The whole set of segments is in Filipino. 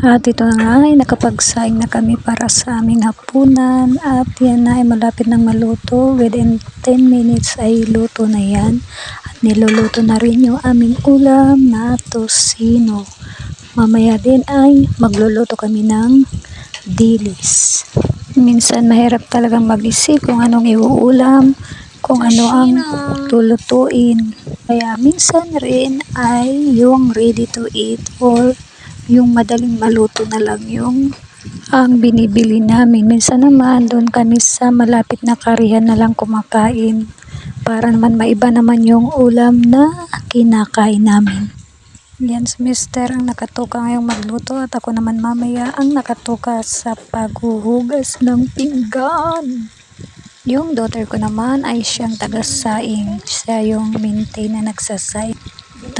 At ito na nga ay nakapagsaing na kami para sa aming hapunan at yan na ay malapit ng maluto. Within 10 minutes ay luto na yan. At niluluto na rin yung aming ulam na tosino. Mamaya din ay magluluto kami ng dilis. Minsan mahirap talagang mag-isip kung anong iuulam, kung ano ang lulutuin. Kaya minsan rin ay yung ready to eat or yung madaling maluto na lang yung ang binibili namin. Minsan naman doon kami sa malapit na karihan na lang kumakain para naman maiba naman yung ulam na kinakain namin. Yan si Mister ang nakatuka ngayong magluto at ako naman mamaya ang nakatuka sa paghuhugas ng pinggan. Yung daughter ko naman ay siyang taga-saing. Siya yung maintain na nagsasay.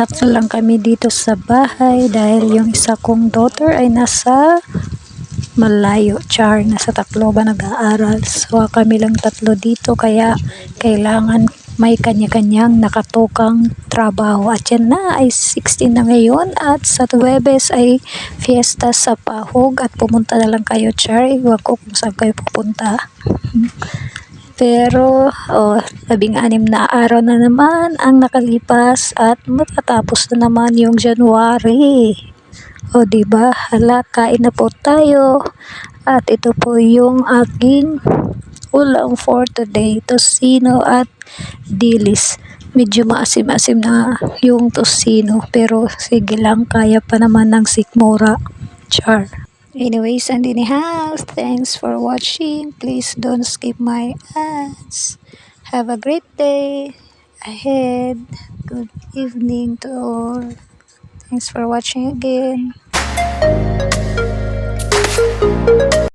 Tatlo lang kami dito sa bahay dahil yung isa kong daughter ay nasa malayo. Char, nasa Tacloban nag-aaral. So kami lang tatlo dito kaya kailangan may kanya-kanyang nakatukang trabaho. At yan na ay 16 na ngayon at sa Tuwebes ay fiesta sa Pahog at pumunta na lang kayo, Char. Iwan ko kung saan kayo pupunta. Pero, oh, labing anim na araw na naman ang nakalipas at matatapos na naman yung January. O, di ba? Hala, kain na po tayo. At ito po yung aking ulam for today. Tosino at dilis. Medyo maasim-asim na yung tosino. Pero sige lang, kaya pa naman ng sikmura. Char. Anyways, and in house, thanks for watching. Please don't skip my ads. Have a great day ahead. Good evening to all. Thanks for watching again.